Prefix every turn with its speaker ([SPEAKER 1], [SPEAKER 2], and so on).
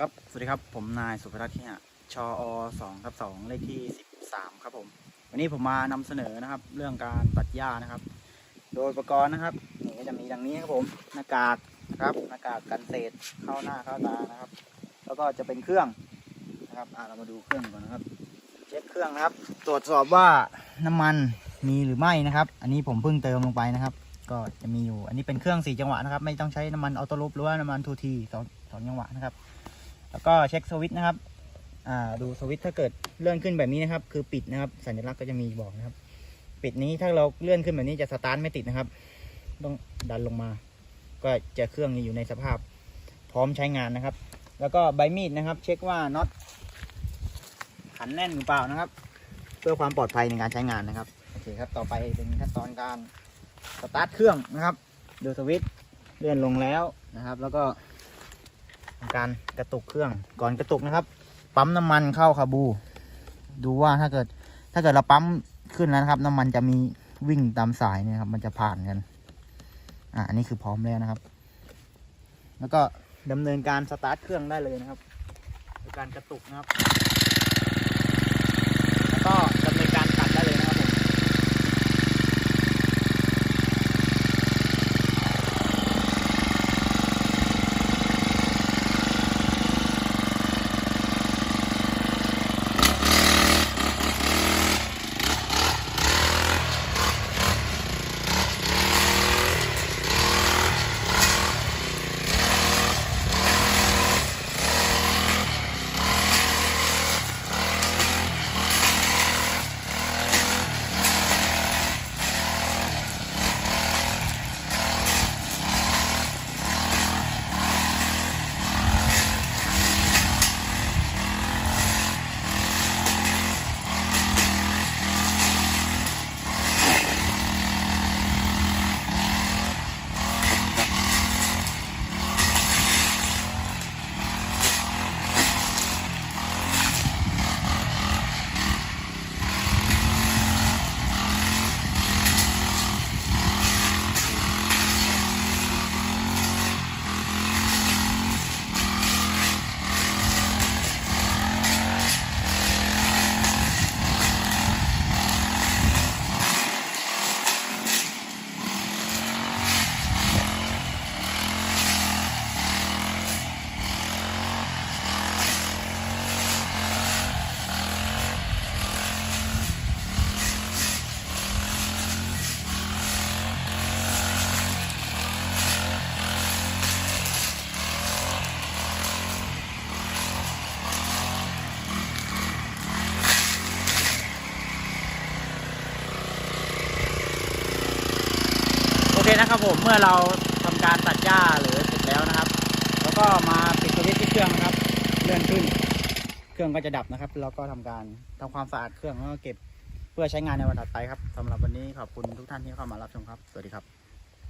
[SPEAKER 1] ครับ สวัสดีครับ ผมนายสุภรัตน์ที่ยชอสองทับสองเลขที่สิบสามครับผม วันนี้ผมมานำเสนอนะครับ เรื่องการตัดหญ้านะครับ โดยอุปกรณ์นะครับนี่ก็จะมีดังนี้ครับผม หน้ากากนะครับ หน้ากากกันเศษเข้าหน้าเข้าตานะครับ แล้วก็จะเป็นเครื่องนะครับอ่าเรามาดูเครื่องก่อนนะครับ เช็คเครื่องนะครับ ตรวจสอบว่าน้ำมันมีหรือไม่นะครับ อันนี้ผมเพิ่งเติมลงไปนะครับ ก็จะมีอยู่ อันนี้เป็นเครื่องสี่จังหวะนะครับ ไม่ต้องใช้น้ำมันออโต้ลูปหรือว่าน้ำมันทูทีสองสองจังหวะนะครับ แล้วก็เช็คสวิตช์นะครับอ่าดูสวิตช์ถ้าเกิดเลื่อนขึ้นแบบนี้นะครับ คือปิดนะครับ สัญลักษณ์ก็จะมีบอกนะครับ ปิดนี้ถ้าเราเลื่อนขึ้นแบบนี้จะสตาร์ทไม่ติดนะครับ ต้องดันลงมา ก็จะเครื่องอยู่ในสภาพ พร้อมใช้งานนะครับ แล้วก็ใบมีดนะครับ เช็คว่าน็อตขันแน่นหรือเปล่านะครับ เพื่อความปลอดภัยในการใช้งานนะครับโอเคครับต่อไปเป็นขั้นตอนการสตาร์ทเครื่องนะครับ ดูสวิตช์เลื่อนลงแล้วนะครับ แล้วก็ การกระตุกเครื่องก่อนกระตุกนะครับ ปั๊มน้ำมันเข้าคาบู ดูว่าถ้าเกิด ถ้าเกิดเราปั๊มขึ้นแล้วนะครับ น้ำมันจะมีวิ่งตามสายเนี่ยครับ มันจะผ่านกัน อ่าอันนี้คือพร้อมแล้วนะครับ แล้วก็ดำเนินการสตาร์ทเครื่องได้เลยนะครับโดยการกระตุกนะครับ แล้วก็ โอเคนะครับผมเมื่อเราทำการตัดหญ้าหรือเสร็จแล้วนะครับแล้วก็มาปิดสวิตช์ที่เครื่องนะครับเลื่อนขึ้น เครื่องก็จะดับนะครับแล้วก็ทำการทำความสะอาดเครื่องแล้วก็เก็บเพื่อใช้งานในวันถัดไปครับสำหรับวันนี้ขอบคุณทุกท่านที่เข้ามารับชมครับ สวัสดีครับ